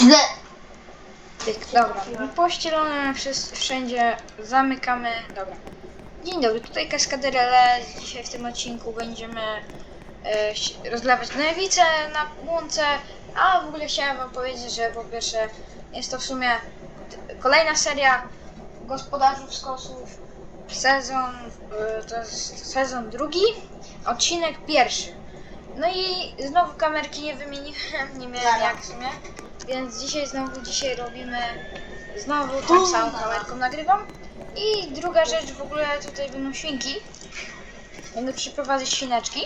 Źle. Dobra. Pościelone wszędzie, zamykamy. Dobra. Dzień dobry, tutaj kaskaderele. Dzisiaj w tym odcinku będziemy e, rozlewać gnojowicę na łące. A w ogóle chciałem wam powiedzieć, że po pierwsze jest to w sumie kolejna seria gospodarzów skosów. Sezon, e, to jest sezon drugi, odcinek pierwszy. No i znowu kamerki nie wymieniłem, nie miałem jak w sumie. Więc dzisiaj znowu dzisiaj robimy znowu tą samą kamerką nagrywam. I druga rzecz w ogóle tutaj będą świnki. Będę przyprowadzać świneczki.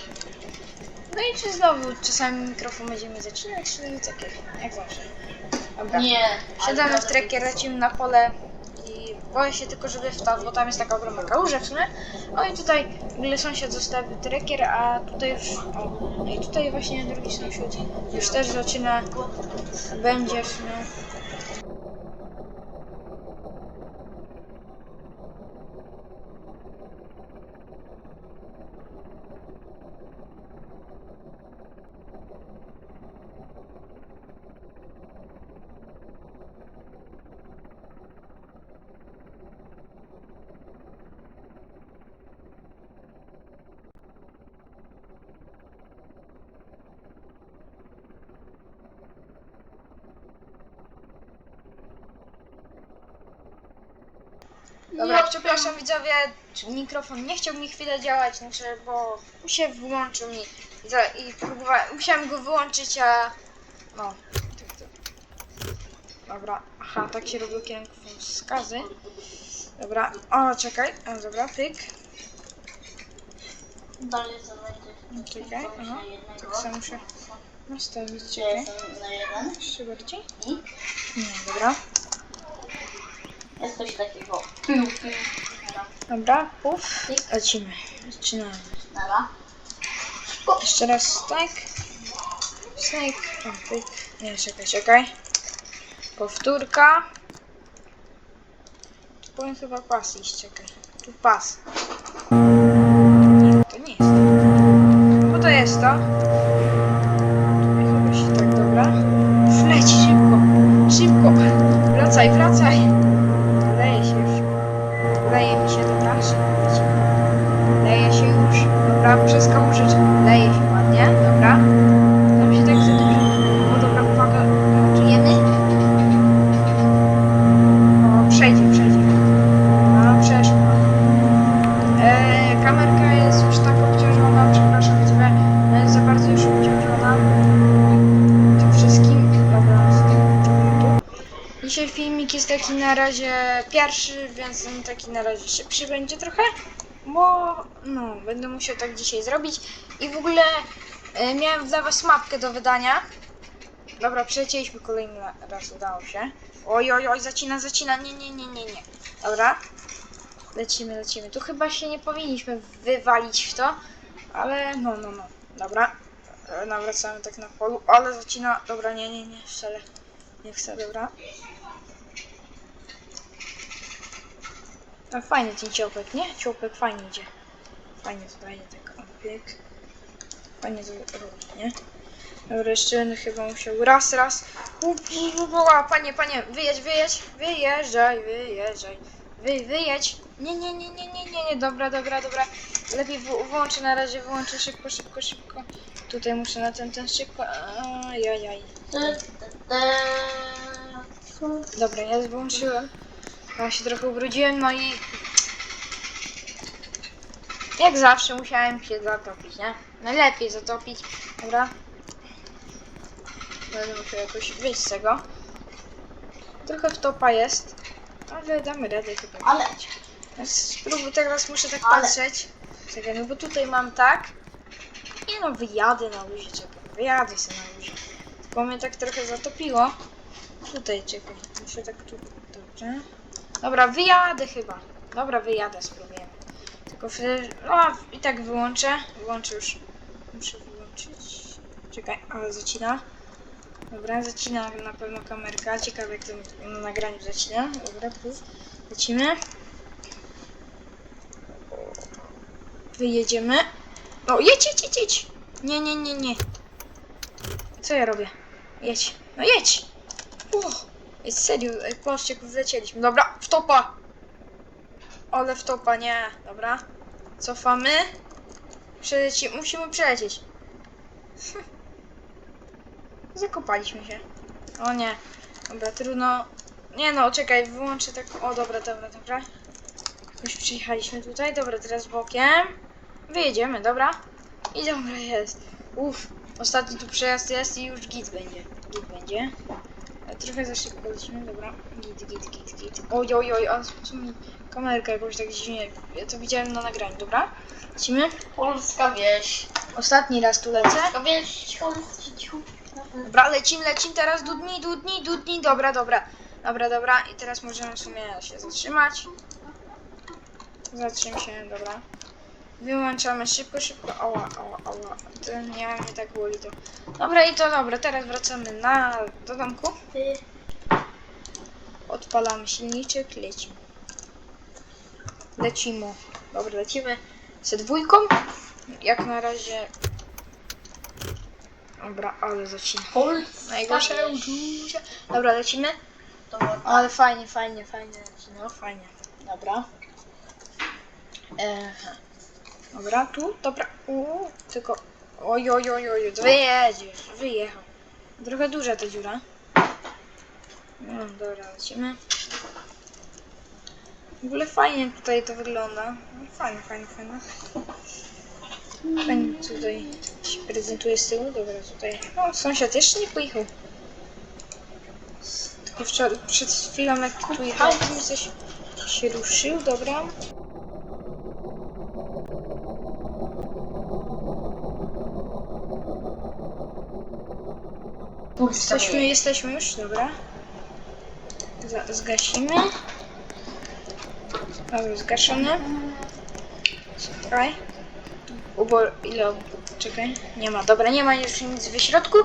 No i czy znowu czasami mikrofon będziemy zaczynać, czy tak jak, jak zawsze. Dobra. Nie. Siadamy w trekker, lecimy na pole boję się tylko, żeby wpadł, bo tam jest taka ogromna kałuża w sumie. No i tutaj w sąsiad zostawił trekker, a tutaj już, o, no i tutaj właśnie drugi sąsiad już też zaczyna, będzie w sumie. Dobra, przepraszam widzowie, mikrofon nie chciał mi chwilę działać, znaczy, bo się włączył mi i, za, i próbowałem, musiałem go wyłączyć, a no. tak to. Dobra, aha, tak się robią kierunkowskazy. Dobra, o czekaj, o, dobra, pyk, Dalej zobaczyć. czekaj, aha, tak samo muszę nastawić, Ja czekaj, jestem na jeden. jeszcze bardziej, I nie, dobra, jest coś takiego. Piu, piu. dobra, puf, lecimy, zaczynamy. Dobra. Jeszcze raz tak. Snake. O, pyk. Nie, czekaj, czekaj. Powtórka. Tu powinien chyba pas iść, czekaj. Tu pas. Nie, to nie jest. Co to jest to? Tutaj chyba się tak, dobra. Leć szybko, szybko. Wracaj, wracaj. Dobra, przez kałużyczkę. Leje się ładnie, dobra. Tam się tak za dużo. O dobra, uwaga. Czujemy? O, przejdzie, przejdzie. No, przeszło. E, kamerka jest już tak obciążona, przepraszam ciebie, e, za bardzo już obciążona. Tym wszystkim. Dobra. Dzisiaj filmik jest taki na razie pierwszy, więc taki na razie szybszy będzie trochę bo no, będę musiał tak dzisiaj zrobić. I w ogóle e, miałem dla was mapkę do wydania. Dobra, przecięliśmy kolejny raz, udało się. Oj, oj, oj, zacina, zacina, nie, nie, nie, nie, nie. Dobra, lecimy, lecimy. Tu chyba się nie powinniśmy wywalić w to, ale no, no, no. Dobra, e, nawracamy tak na polu, ale zacina, dobra, nie, nie, nie, wcale nie chcę, dobra. A fajny ten ciołpek, nie? Ciołpek fajnie idzie. Fajnie to daje tak obieg. Fajnie to robi, nie? Dobra, jeszcze będę chyba musiał raz, raz. Upa, panie, panie, wyjedź, wyjedź, wyjeżdżaj, wyjeżdżaj. Wy, wyjedź. Nie, nie, nie, nie, nie, nie, nie, dobra, dobra, dobra. Lepiej włączę na razie, wyłączę szybko, szybko, szybko. Tutaj muszę na ten, ten szybko. Ajajaj. Dobra, ja wyłączyłem. Ja się trochę ubrudziłem, no i jak zawsze musiałem się zatopić, nie? Najlepiej zatopić. Dobra. Będę musiał jakoś wyjść z tego. Trochę wtopa jest, ale damy radę chyba. Ale Teraz Spróbuj, teraz muszę tak Ale- patrzeć. Czekaj, no bo tutaj mam tak. I no wyjadę na luzie, czekaj. Wyjadę sobie na luzie. Tylko mnie tak trochę zatopiło. Tutaj, czekaj. Muszę tak tu. Dobrze. Dobra, wyjadę chyba. Dobra, wyjadę, spróbujemy. Tylko w... No, i tak wyłączę. Wyłączę już. Muszę wyłączyć. Czekaj, ale zacina. Dobra, zacina na pewno kamerka. Ciekawe jak to na nagraniu zacina. Dobra, plus. Lecimy. Wyjedziemy. O, jedź, jedź, jedź, jedź. Nie, nie, nie, nie. Co ja robię? Jedź. No jedź. O, jest serio, ej, patrzcie, wlecieliśmy. Dobra, w topa! Ale w topa, nie. Dobra. Cofamy. Przeleci, musimy przelecieć. Zakopaliśmy się. O nie. Dobra, trudno. Nie no, czekaj, wyłączę tak. O, dobra, dobra, dobra. Już przyjechaliśmy tutaj. Dobra, teraz bokiem. Wyjedziemy, dobra? I dobra jest. Uff, ostatni tu przejazd jest i już git będzie. Git będzie. Trochę za szybko lecimy, dobra. Git, git, git, git. Oj, oj, oj, a mi kamerka jakoś tak dziwnie. Ja to widziałem na nagraniu, dobra? Lecimy. Polska wieś. Ostatni raz tu lecę. Polska wieś, Polska ciu. Dobra, lecimy, lecimy teraz dudni, dudni, dudni, dobra, dobra. Dobra, dobra. I teraz możemy w sumie się zatrzymać. Zatrzym się, dobra. Wyłączamy szybko, szybko. Ała, ała, ała. To nie, mnie tak boli to. Dobra i to dobra, teraz wracamy na do domku. Odpalamy silniczek, lecimy. Lecimy. Dobra, lecimy ze dwójką. Jak na razie. Dobra, ale zacina. Wieś. uczucia. Dobra, lecimy. Ale fajnie, fajnie, fajnie. No, fajnie. Dobra. Ehe. Dobra, tu, dobra. Uuu, tylko. Oj, oj, oj, oj, wyjedziesz, wyjechał. Trochę duża ta dziura. No, dobra, lecimy. W ogóle fajnie tutaj to wygląda. No, Fajnie, fajnie, fajnie. Fajnie tutaj się prezentuje z tyłu. Dobra, tutaj. O, sąsiad jeszcze nie pojechał. Tylko wczoraj, przed chwilą jak tu jechałem, to mi coś się ruszył, dobra. Polska Jesteśmy, jesteśmy już, dobra. Zgasimy. Dobra, zgaszony. Czekaj. Ubo, ile? Czekaj. Nie ma, dobra, nie ma już nic w środku.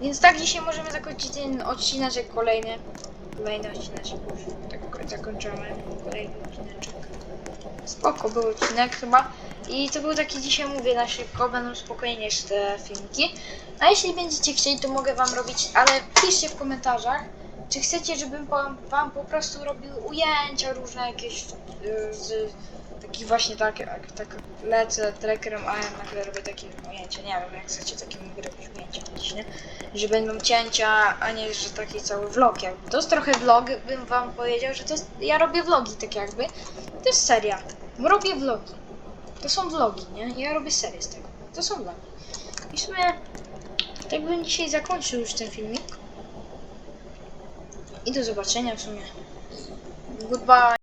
Więc tak dzisiaj możemy zakończyć ten odcineczek kolejny. Kolejny odcineczek. Tak zakończymy. Kolejny odcineczek. Spoko był odcinek chyba. I to był taki dzisiaj mówię na szybko, będą spokojniejsze te filmiki. A jeśli będziecie chcieli, to mogę wam robić, ale piszcie w komentarzach, czy chcecie, żebym wam, po prostu robił ujęcia różne jakieś yy, takich właśnie tak, jak tak lecę trackerem, a ja nagle robię takie ujęcia. Nie wiem, jak chcecie takie mogę robić ujęcia gdzieś, nie? Że będą cięcia, a nie, że taki cały vlog jakby. To jest trochę vlog, bym wam powiedział, że to jest, ja robię vlogi tak jakby. To jest seria. Robię vlogi. To są vlogi, nie? Ja robię serię z tego. To są vlogi. I w sumie tak bym dzisiaj zakończył już ten filmik. I do zobaczenia w sumie. Goodbye.